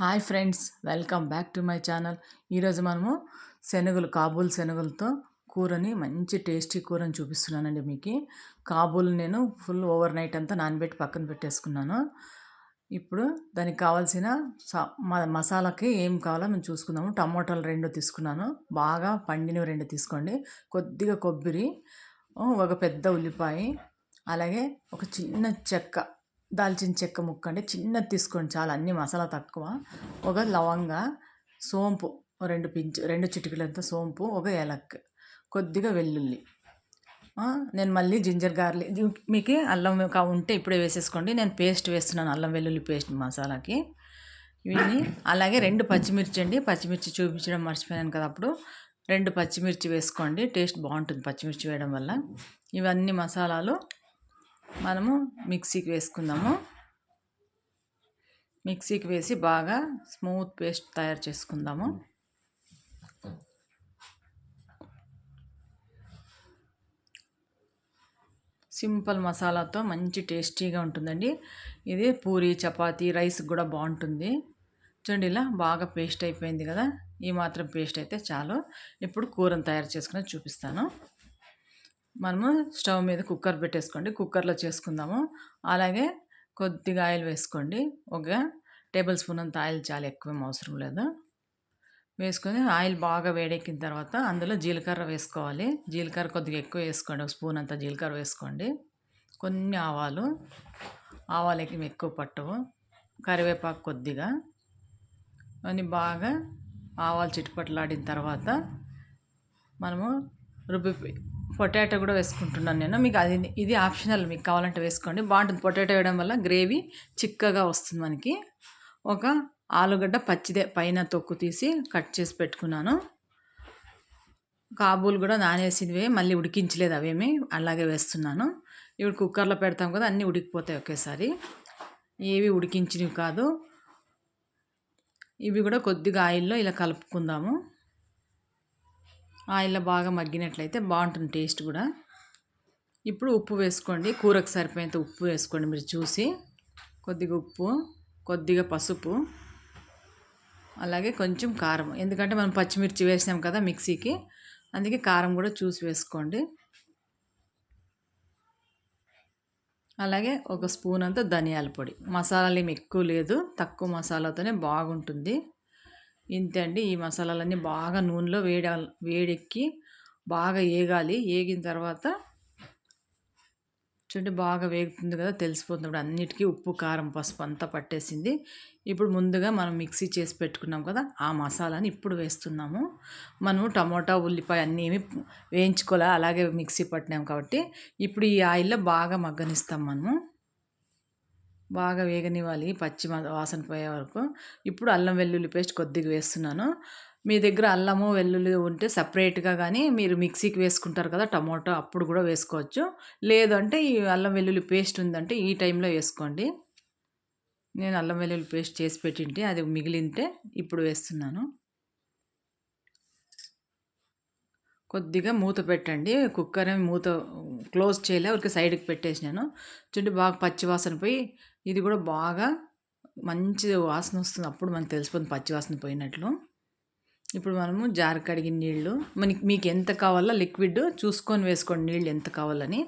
Hi friends welcome back to my channel. ఈరోజు మనము శనగలు కాబూల్ శనగలతో కూరని మంచి టేస్టీ కూరని చూపిస్తున్నానండి మీకు. కాబూల్ నేను ఫుల్ ఓవర్ నైట్ అంతా నానబెట్టి పక్కన పెట్టేసుకున్నాను. ఇప్పుడు దానికి కావాల్సిన మసాలాకి ఏం కావాలో మేము చూసుకుందాము. టమోటాలు రెండు తీసుకున్నాను. బాగా పండినవి రెండు తీసుకోండి. కొద్దిగా కొబ్బరి ఒక పెద్ద ఉల్లిపాయ అలాగే ఒక చిన్న చెక్క దాల్చిన చెక్క ముక్క అంటే చిన్నది తీసుకోండి చాలా అన్ని మసాలా తక్కువ. ఒక లవంగ సోంపు రెండు పించు రెండు చిటికలంత సోంపు ఒక ఏలక్ కొద్దిగా వెల్లుల్లి. నేను మళ్ళీ జింజర్ గార్లిక్ మీకు అల్లం ఉంటే ఇప్పుడే వేసేసుకోండి. నేను పేస్ట్ వేస్తున్నాను అల్లం వెల్లుల్లి పేస్ట్ మసాలాకి. ఇవన్నీ అలాగే రెండు పచ్చిమిర్చి అండి. పచ్చిమిర్చి చూపించడం మర్చిపోయాను కదా అప్పుడు. రెండు పచ్చిమిర్చి వేసుకోండి టేస్ట్ బాగుంటుంది పచ్చిమిర్చి వేయడం వల్ల. ఇవన్నీ మసాలాలు మనము మిక్సీకి వేసుకుందాము. మిక్సీకి వేసి బాగా స్మూత్ పేస్ట్ తయారు చేసుకుందాము. సింపుల్ మసాలాతో మంచి టేస్టీగా ఉంటుందండి. ఇది పూరి చపాతి రైస్ కూడా బాగుంటుంది. చూడండి ఇలా బాగా పేస్ట్ అయిపోయింది కదా. ఈ మాత్రం పేస్ట్ అయితే చాలు. ఇప్పుడు కూరను తయారు చేసుకుని చూపిస్తాను. మనము స్టవ్ మీద కుక్కర్ పెట్టేసుకోండి. కుక్కర్లో చేసుకుందాము. అలాగే కొద్దిగా ఆయిల్ వేసుకోండి. ఒక టేబుల్ స్పూన్ అంత ఆయిల్ చాలా ఎక్కువ అవసరం లేదు. వేసుకొని ఆయిల్ బాగా వేడెక్కిన తర్వాత అందులో జీలకర్ర వేసుకోవాలి. జీలకర్ర కొద్దిగా ఎక్కువ వేసుకోండి. ఒక స్పూన్ అంత జీలకర్ర వేసుకోండి. కొన్ని ఆవాలు. ఆవాలకి ఎక్కువ పట్టవు. కరివేపాకు కొద్దిగా. అని బాగా ఆవాలు చిట్టుపట్లాడిన తర్వాత మనము రుబ్బి పొటాటో కూడా వేసుకుంటున్నాను నేను. మీకు అది ఇది ఆప్షనల్ మీకు కావాలంటే వేసుకోండి. బాగుంటుంది. పొటాటో వేయడం వల్ల గ్రేవీ చిక్కగా వస్తుంది మనకి. ఒక ఆలుగడ్డ పచ్చిదే పైన తొక్కు తీసి కట్ చేసి పెట్టుకున్నాను. కాబూలు కూడా నానేసినవే మళ్ళీ ఉడికించలేదు అవేమి అలాగే వేస్తున్నాను. ఇప్పుడు కుక్కర్లో పెడతాం కదా అన్నీ ఉడికిపోతాయి ఒకేసారి. ఏవి ఉడికించినవి కాదు. ఇవి కూడా కొద్దిగా ఆయిల్లో ఇలా కలుపుకుందాము. ఆయిల్లో బాగా మగ్గినట్లయితే బాగుంటుంది టేస్ట్ కూడా. ఇప్పుడు ఉప్పు వేసుకోండి. కూరకు సరిపోయేంత ఉప్పు వేసుకోండి మీరు చూసి. కొద్దిగా ఉప్పు కొద్దిగా పసుపు అలాగే కొంచెం కారం. ఎందుకంటే మనం పచ్చిమిర్చి వేసాం కదా మిక్సీకి అందుకే కారం కూడా చూసి వేసుకోండి. అలాగే ఒక స్పూన్ అంతా ధనియాల పొడి. మసాలాలు ఏమి ఎక్కువ లేదు. తక్కువ మసాలాతోనే బాగుంటుంది. ఇంతే అండి ఈ మసాలాలన్నీ బాగా నూనెలో వేడ వేడెక్కి బాగా ఏగాలి. ఏగిన తర్వాత చూడండి బాగా వేగుతుంది కదా తెలిసిపోతుంది ఇప్పుడు అన్నిటికీ ఉప్పు కారం పసుపు అంతా పట్టేసింది. ఇప్పుడు ముందుగా మనం మిక్సీ చేసి పెట్టుకున్నాం కదా ఆ మసాలాని ఇప్పుడు వేస్తున్నాము. మనము టమోటా ఉల్లిపాయ అన్నీ ఏమి వేయించుకోలే అలాగే మిక్సీ పట్టినాం కాబట్టి. ఇప్పుడు ఈ ఆయిల్లో బాగా మగ్గనిస్తాం మనము. బాగా వేగనివ్వాలి పచ్చి వాసన పోయే వరకు. ఇప్పుడు అల్లం వెల్లుల్లి పేస్ట్ కొద్దిగా వేస్తున్నాను. మీ దగ్గర అల్లము వెల్లుల్లి ఉంటే సపరేట్గా కానీ మీరు మిక్సీకి వేసుకుంటారు కదా టమోటో అప్పుడు కూడా వేసుకోవచ్చు. లేదంటే ఈ అల్లం వెల్లుల్లి పేస్ట్ ఉందంటే ఈ టైంలో వేసుకోండి. నేను అల్లం వెల్లుల్లి పేస్ట్ చేసి పెట్టింటే అది మిగిలింటే ఇప్పుడు వేస్తున్నాను. కొద్దిగా మూత పెట్టండి. కుక్కర్ మూత క్లోజ్ చేయలే ఒక సైడ్కి పెట్టేసినాను. చూడండి బాగా పచ్చి వాసన పోయి ఇది కూడా బాగా మంచి వాసన వస్తుంది. అప్పుడు మనకు తెలిసిపోతుంది పచ్చి వాసన పోయినట్లు. ఇప్పుడు మనము జార్ కడిగిన నీళ్ళు మనకి మీకు ఎంత కావాలో లిక్విడ్ చూసుకొని వేసుకోండి నీళ్ళు ఎంత కావాలని.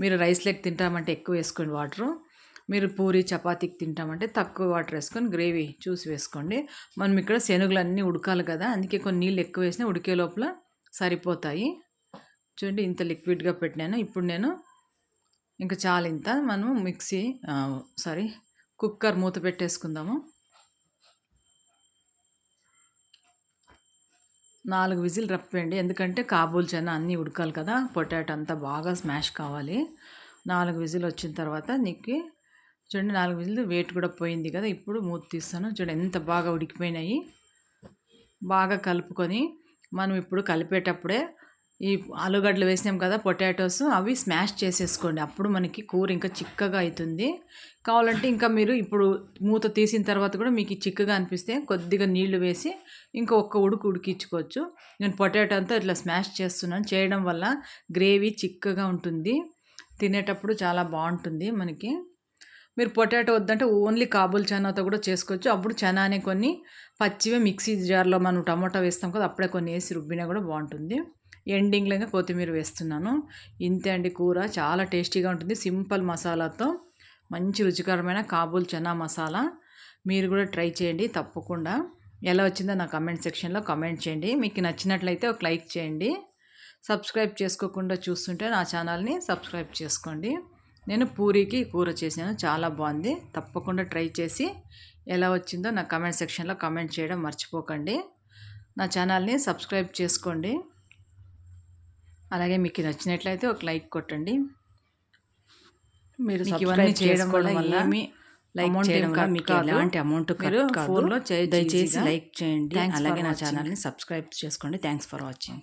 మీరు రైస్ లెక్క తింటామంటే ఎక్కువ వేసుకోండి వాటరు. మీరు పూరి చపాతీకి తింటామంటే తక్కువ వాటర్ వేసుకొని గ్రేవీ చూసి వేసుకోండి. మనం ఇక్కడ శనుగులు అన్నీ ఉడకాలి కదా అందుకే కొన్ని నీళ్ళు ఎక్కువ వేసినా ఉడికే లోపల సరిపోతాయి. చూడండి ఇంత లిక్విడ్గా పెట్టినాను. ఇప్పుడు నేను ఇంకా చాలా ఇంత. మనం మిక్సీ సారీ కుక్కర్ మూత పెట్టేసుకుందాము. నాలుగు విజిల్ రప్పండి ఎందుకంటే కాబూల్ చనా అన్నీ ఉడకాలి కదా. పొటాటో అంతా బాగా స్మాష్ కావాలి. నాలుగు విజిల్ వచ్చిన తర్వాత నీకు చూడండి నాలుగు విజిల్ వెయిట్ కూడా పోయింది కదా. ఇప్పుడు మూత తీస్తాను. చూడండి ఎంత బాగా ఉడికిపోయినాయి. బాగా కలుపుకొని మనం ఇప్పుడు కలిపేటప్పుడే ఈ ఆలుగడ్డలు వేసినాం కదా పొటాటోస్ అవి స్మాష్ చేసేసుకోండి. అప్పుడు మనకి కూర ఇంకా చిక్కగా అవుతుంది కావాలంటే ఇంకా మీరు ఇప్పుడు మూత తీసిన తర్వాత కూడా మీకు చిక్కగా అనిపిస్తే కొద్దిగా నీళ్ళు వేసి ఇంకా ఒక్క ఉడుకు ఉడికించుకోవచ్చు. నేను పొటాటో అంతా ఇట్లా స్మాష్ చేస్తున్నాను. చేయడం వల్ల గ్రేవీ చిక్కగా ఉంటుంది. తినేటప్పుడు చాలా బాగుంటుంది మనకి. మీరు పొటాటో వద్దంటే ఓన్లీ కాబుల్ చనాతో కూడా చేసుకోవచ్చు. అప్పుడు చనానే కొన్ని పచ్చివే మిక్సీ జార్లో మనం టమాటా వేస్తాం కదా అప్పుడే కొన్ని వేసి రుబ్బినా కూడా బాగుంటుంది. ఎండింగ్లో కొత్తిమీర వేస్తున్నాను. ఇంతే అండి కూర. చాలా టేస్టీగా ఉంటుంది. సింపుల్ మసాలాతో. మంచి రుచికరమైన కాబూల్ చనా మసాలా. మీరు కూడా ట్రై చేయండి తప్పకుండా. ఎలా వచ్చిందో నా కమెంట్ సెక్షన్లో కమెంట్ చేయండి. మీకు నచ్చినట్లయితే ఒక లైక్ చేయండి. సబ్స్క్రైబ్ చేసుకోకుండా చూస్తుంటే నా ఛానల్ని సబ్స్క్రైబ్ చేసుకోండి. నేను పూరీకి కూర చేశాను. చాలా బాగుంది. తప్పకుండా ట్రై చేసి ఎలా వచ్చిందో నా కమెంట్ సెక్షన్లో కమెంట్ చేయడం మర్చిపోకండి. నా ఛానల్ని సబ్స్క్రైబ్ చేసుకోండి. అలాగే మీకు నచ్చినట్లయితే ఒక లైక్ కొట్టండి. మీరు ఇవన్నీ చేయడం వల్ల ఏమి లైక్ చేయడం వల్ల మీకు ఎలాంటి అమౌంట్ మీరు ఫోన్లో దయచేసి లైక్ చేయండి. అలాగే నా ఛానల్ని సబ్స్క్రైబ్ చేసుకోండి. Thanks for watching